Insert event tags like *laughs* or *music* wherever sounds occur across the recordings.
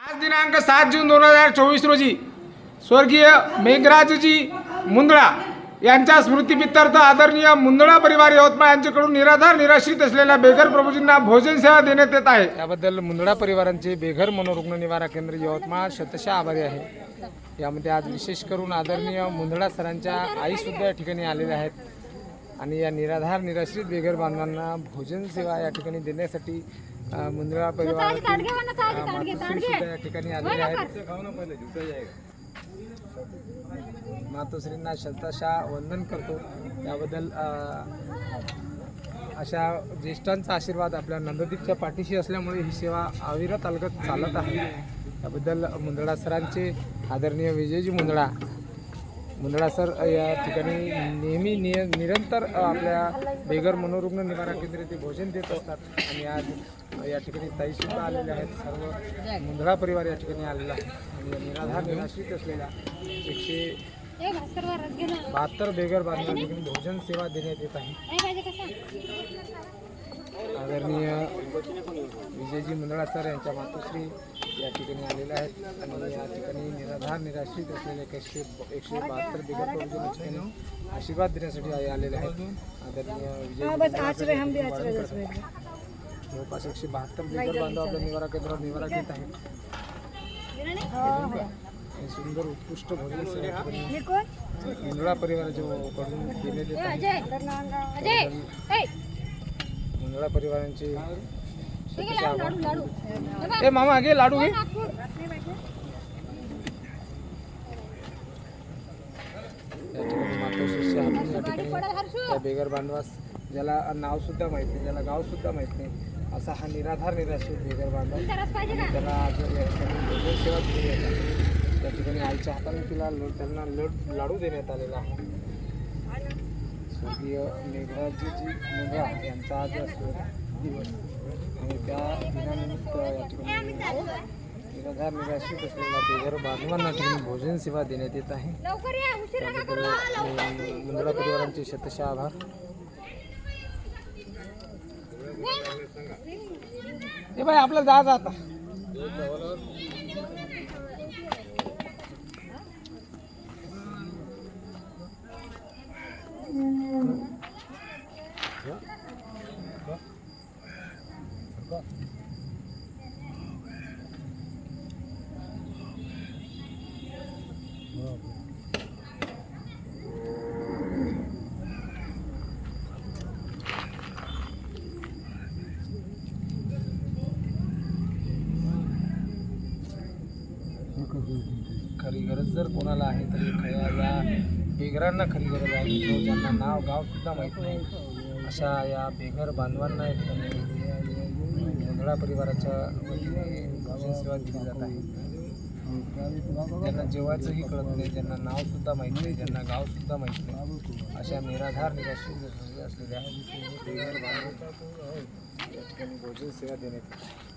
आज दिनांक सात जून दोन हजार चोवीस रोजी स्वर्गीय मेघराजजी मुंदळा यांच्या स्मृतीपित्तार्थ आदरणीय मुंदळा परिवार यवतमाळ यांच्याकडून निराधार निराश्रित असलेल्या बेघर प्रभूजींना भोजन सेवा देण्यात येत आहे. याबद्दल मुंदळा परिवारांचे बेघर मनोरुग्ण निवारा केंद्र यवतमाळ शतशः आभारी आहे. यामध्ये आज विशेष करून आदरणीय मुंदळा सरांच्या आईसुद्धा या ठिकाणी आलेल्या आहेत. आणि या निराधार निराश्रित बेघर बांधवांना भोजन सेवा या ठिकाणी देण्यासाठी मुंदळा परिवारातील अ, मातोश्री या ठिकाणी आलेल्या आहेत. मातोश्रींना शतशः वंदन करतो. त्याबद्दल अ, अशा ज्येष्ठांचा आशीर्वाद आपल्या नंददीपच्या पाठीशी असल्यामुळे ही सेवा अविरत अलगत चालत आहे. त्याबद्दल मुंदळा सरांचे आदरणीय विजयजी मुंदळा मुंदळा सर या ठिकाणी नेहमी निय निरंतर आपल्या बेघर मनोरुग्ण निवारा केंद्र ते भोजन देत असतात. आणि आज या ठिकाणी ताईसुद्धा आलेल्या आहेत. सर्व मुंदळा परिवार या ठिकाणी आलेला आहे. आणि या निराधार निराश्रित असलेल्या एकशे बहात्तर बेघर बांधवांना ठिकाणी भोजन सेवा देण्यात येत आहे. आदरणीय विजयजी मुंदळा सर यांच्या मातोश्री या ठिकाणी आलेल्या आहेत. आणि या ठिकाणी निराधार निराश्रित असलेले एकशे एकशे बहात्तर ठिकाणी आशीर्वाद देण्यासाठी आलेले आहेत. आदरणीय विजय जवळपास एकशे बहात्तर बेघर बांधव आपल्या निवारा केंद्रावर निवारा घेत आहेत. आणि सुंदर उत्कृष्ट भोजन मुंदळा परिवाराच्या कडून देण्यात मुंदळा परिवारांचे ए मामा घे लाडू घे. त्या बेघर बांधवास ज्याला नाव सुद्धा माहीत नाही ज्याला गाव सुद्धा माहीत नाही असा हा निराधार निराश्रित बेघर बांधव. त्याला सेवा दिली त्या ठिकाणी आईच्या हाताने तिला त्यांना लड लाडू देण्यात आलेला आहे. स्वर्गीय मेघराजजी मुंद्रा यांचा आज स्मृती दिवस. आणि त्या दिनानिमित्त या ठिकाणी निराधार निराश्रित असलेल्या बेघर बांधवांना ठिकाणी भोजन सेवा देण्यात येत आहे. लवकर त्याबद्दल मी परिवारांचे शतशः आभार. ए बाई आपलं जा आता. आता खरी गरज जर कोणाला आहे तरी खऱ्या या बेघरांना खरी गरज आहे. तो ज्यांना नाव गाव सुद्धा माहीत नाही अशा या बेघर बांधवांना या ठिकाणी परिवाराच्या वतीने भोजन सेवा दिली जात आहे. ज्यांना जेवायचंही कळत नाही ज्यांना नावसुद्धा माहीत नाही ज्यांना गावसुद्धा माहीत नाही अशा निराधार निराशी असलेल्या- असलेल्या बेघर बांधवांना या ठिकाणी भोजन सेवा देण्यात येते.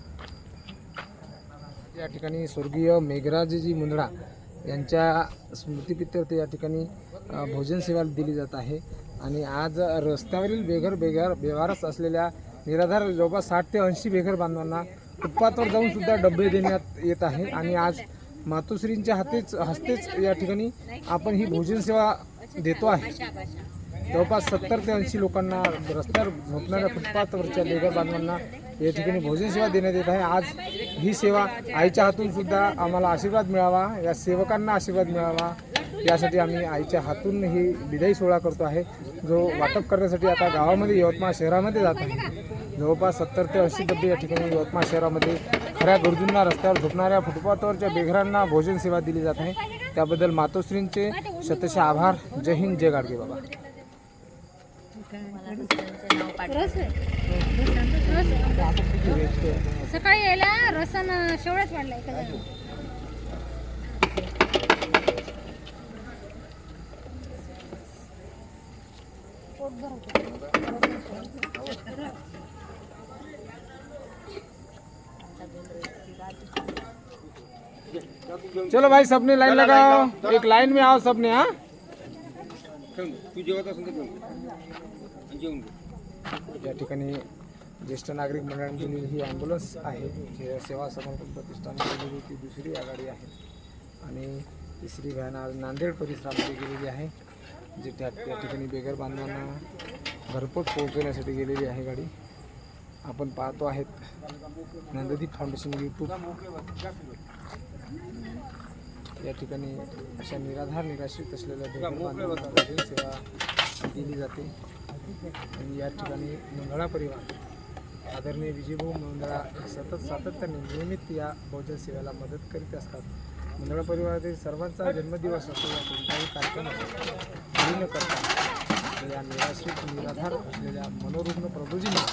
या ठिकाणी स्वर्गीय मेघराजजी मुंदडा यांच्या स्मृतिपित्यर्थ या ठिकाणी भोजन सेवा दिली जात आहे. आणि आज रस्त्यावरील बेघर बेघर बेवारस असलेल्या निराधार जवळपास साठ ते ऐंशी बेघर बांधवांना फुटपाथवर जाऊन सुद्धा डबे देण्यात येत आहे. आणि आज मातोश्रींच्या हातेच हस्तेच या ठिकाणी आपण ही भोजन सेवा देतो आहे. जवळपास सत्तर ते ऐंशी लोकांना रस्त्यावर झोपणाऱ्या फुटपाथवरच्या बेघर बांधवांना या ठिकाणी भोजन सेवा देण्यात येत आहे. आज ही सेवा आईच्या हातून सुद्धा आम्हाला आशीर्वाद मिळावा या सेवकांना आशीर्वाद मिळावा. यासाठी आम्ही आईच्या हातून ही विदाई सोहळा करतो आहे. जो वाटप करण्यासाठी आता गावामध्ये यवतमाळ शहरामध्ये जात आहे. जवळपास सत्तर ते ऐंशी डबे या ठिकाणी यवतमाळ शहरामध्ये खऱ्या गरजूंना रस्त्यावर झोपणाऱ्या फुटपाथवरच्या बेघरांना भोजन सेवा दिली जात आहे. त्याबद्दल मातोश्रींचे शतशः आभार. जय हिंद जय गाडगे बाबा. रस आहे. सकाळी यायला रसन शेवळच वाढलाय? पोट. चलो भाई सबने लाइन लगाओ। एक लाइन में आओ सबने हाँ? तू जेवत असेल तर जेवून घे या ठिकाणी ज्येष्ठ नागरिक मंडळाने दिलेली ही ॲम्ब्युलन्स आहे. जे सेवा समर्पण प्रतिष्ठानने दिलेली ती दुसरी आघाडी आहे. आणि तिसरी व्हॅन आज नांदेड परिसरामध्ये गेलेली आहे जी त्या त्या ठिकाणी बेघर बांधवांना घरपोच पोहोचवण्यासाठी गेलेली आहे गाडी. आपण पाहतो आहेत नंददीप फाउंडेशन यूट्यूब या ठिकाणी अशा निराधार निराश्रित असलेल्या बेघर बांधवांना सेवा दिली जाते. आणि या ठिकाणी मंगळा परिवार आदरणीय विजयभाऊ मंगळा सतत सातत्याने नियमित या भोजन सेवेला मदत करीत असतात. मंगळा परिवारातील सर्वांचा जन्मदिवस असो या कोणताही कार्यक्रम असो न करता या निराश्रित निराधार असलेल्या मनोरुग्ण प्रभूजींना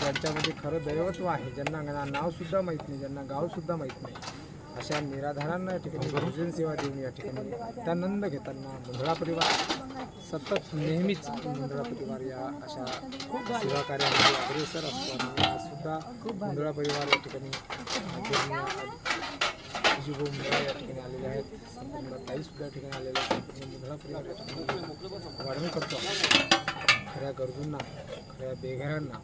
त्यांच्यामध्ये खरं दैवत्व आहे ज्यांना नावसुद्धा माहीत नाही ज्यांना गावसुद्धा माहीत नाही अशा निराधारांना या ठिकाणी भोजन सेवा देऊन या ठिकाणी त्यानंद घेताना मुंदळा परिवार सतत नेहमीच मुंदळा परिवार या अशा सेवा कार्यामध्ये अग्रेसर असतो सुद्धा मुंदळा परिवार या ठिकाणी आदरणीय विजूभाऊ या ठिकाणी आलेले आहेत. संपूर्ण ताई या ठिकाणी आलेल्या आहेत. मुंधळा मुंदळा परिवार या ठिकाणी वाढवून करतो. खऱ्या गरजूंना खऱ्या बेघरांना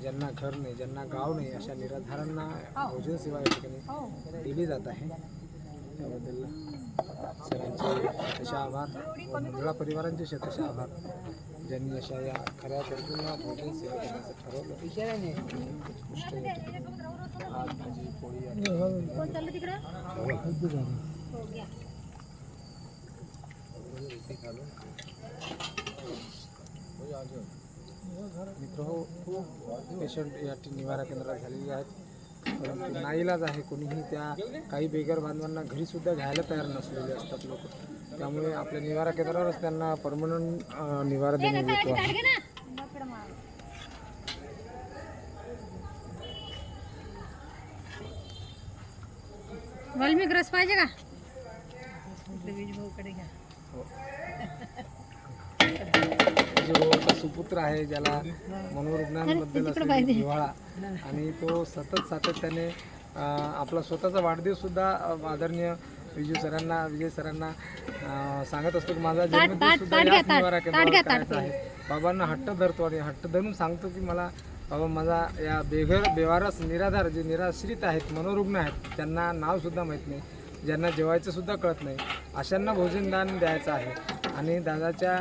ज्यांना घर नाही ज्यांना गाव नाही अशा निराधारांना भोजन सेवा या ठिकाणी दिली जात आहे. त्याबद्दल सरांचे शतशः आभार मंगळा परिवारांचे शतशः आभार. ज्यांनी अशा या खऱ्या गरजूंना भोजन सेवा करण्याचं ठरवलं. उत्कृष्ट आज भाजी पोळी हो घ्या मित्र हो पेशंट या निवारा केंद्रात झालेले आहेत परंतु नाईलाज आहे कोणीही त्या काही बेघर बांधवांना घरी सुद्धा घ्यायला तयार नसलेले असतात लोक त्यामुळे आपल्या निवारा केंद्रावरच त्यांना परमनंट निवारा देण्यात येतो आहे. वाल्मिक रस पाहिजे का जे भाऊचा सुपुत्र आहे ज्याला मनोरुग्णांबद्दल जिव्हाळा आणि तो सतत सातत्याने आपला स्वतःचा वाढदिवस सुद्धा अं, आदरणीय विजय सरांना विजय सरांना सांगत असतो की माझा जन्मदिवस सुद्धा याच निवारा केंद्रावर करायचा आहे. बाबांना हट्ट धरतो आणि हट्ट धरून सांगतो की मला बाबा माझा या बेघर बेवारस निराधार जे निराश्रित आहेत मनोरुग्ण आहेत त्यांना नावसुद्धा माहीत नाही. ज्यांना जेवायचं सुद्धा कळत नाही. अशांना भोजनदान द्यायचं आहे. आणि दादाच्या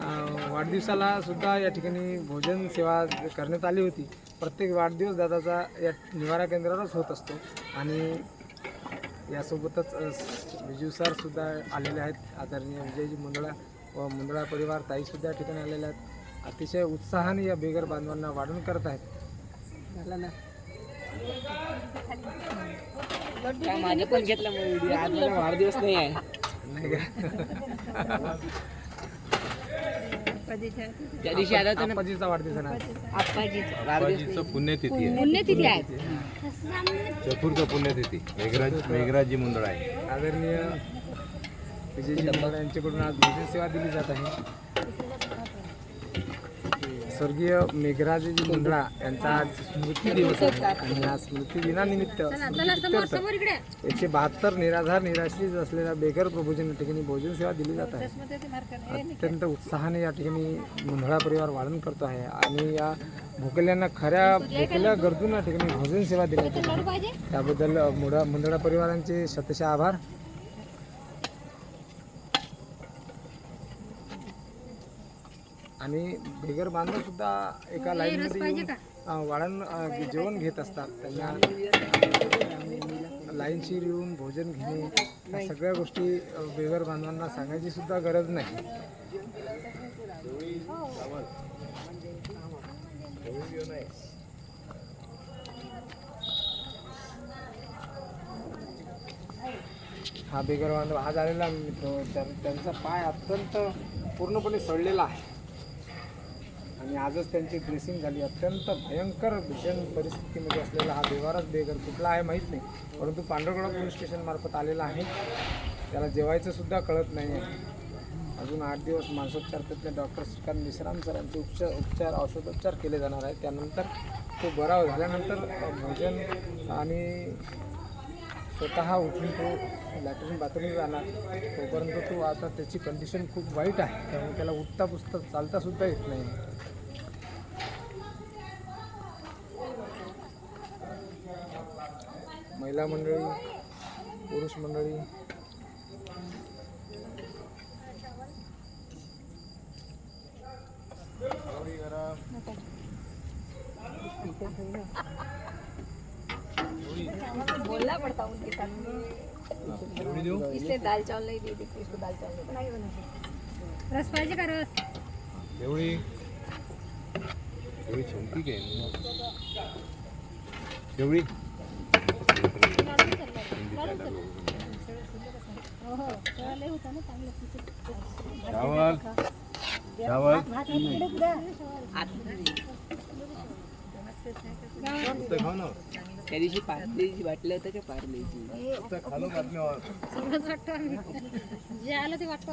वाढदिवसाला सुद्धा या ठिकाणी भोजन सेवा करण्यात आली होती. प्रत्येक वाढदिवस दादाचा या निवारा केंद्रावरच होत असतो आणि यासोबतच विजू सुद्धा आलेले आहेत. आदरणीय विजयजी मुंदळा व मुंदळा परिवार ताईसुद्धा या ठिकाणी आलेल्या आहेत. अतिशय उत्साहाने या बेघर बांधवांना वाढून करत आहेत. माझं पण घेतलं वाढदिवस नाही आहे. नाही का? *laughs* त्या दिवशी आला होता ना. आप्पाजीचा वाढदिवस आहे ना. आप्पाजीचा. वाढदिवस पुण्यतिथी आहे. पुण्यतिथी आहे. चतुर्थ पुण्यतिथी. मेघराज मेघराजी मुंदळ आहे. आदरणीय विजयजी मुंदळा यांच्याकडून आज भोजन सेवा दिली जात आहे. स्वर्गीय मेघराजजी मुंदळा यांचा आज स्मृती दिवस आहे. आणि या स्मृती दिनानिमित्त चला चला समोर स्मृतीप्रित्यर्थ समोर इकडे. एकशे बहात्तर निराधार निराश्रित असलेल्या बेघर प्रभूजन या ठिकाणी भोजन सेवा दिली जात आहे. अत्यंत उत्साहाने या ठिकाणी मुंधळा परिवार वाढण करतो आहे. आणि या भुकल्यांना खऱ्या भुकल्या गरजूंना ठिकाणी भोजन सेवा दिली जाते त्याबद्दल मुंदळा परिवारांचे शतशः आभार. आणि बेगर बांधव सुद्धा एका लाईनमध्ये येऊन अ, जेवण घेत असतात. त्यांना लाईनशीर येऊन भोजन घेणे या सगळ्या गोष्टी अ, बेघर बांधवांना सांगायची सुद्धा गरज नाही. हा बेगर बांधव आज आलेला मित्र. तर त्यांचा पाय अत्यंत पूर्णपणे सडलेला आहे. आणि आजच त्यांची ड्रेसिंग झाली. अत्यंत भयंकर भीषण परिस्थितीमध्ये असलेला हा बेवारच बेगर कुठला आहे माहीत नाही. परंतु पांढरगडा पोलीस स्टेशनमार्फत आलेला आहे. त्याला जेवायचंसुद्धा कळत नाही आहे अजून आठ दिवस मानसोपचार तिथले डॉक्टर श्रीकांत मिश्राम सरांचे उपचार उपचार औषधोपचार केले जाणार आहेत. त्यानंतर तो बरा झाल्यानंतर भोजन आणि स्वतः उठून तो लॅट्रिन बाथरूम जाणार. तोपर्यंत तो आता त्याची कंडिशन खूप वाईट आहे. त्यामुळे त्याला उठता पुसता चालतासुद्धा येत नाही महिला मंडळी पुरुष मंडळी. बोलना पड़ता उनके साथ इसलिए दाल चावल नहीं दी थी इसको दाल चावल नहीं बनाई रस पाहिजे का रस? एवढी? एवढी छोटी काय एवढी हो हो तेव्हा लय होता ना चांगलं चावल. चावल. त्या दिवशी पार्लेची बाटल्या होत्या का पार्लेची खालो बातमी सगळंच वाटतं आम्ही. जे आलं ते वाटतं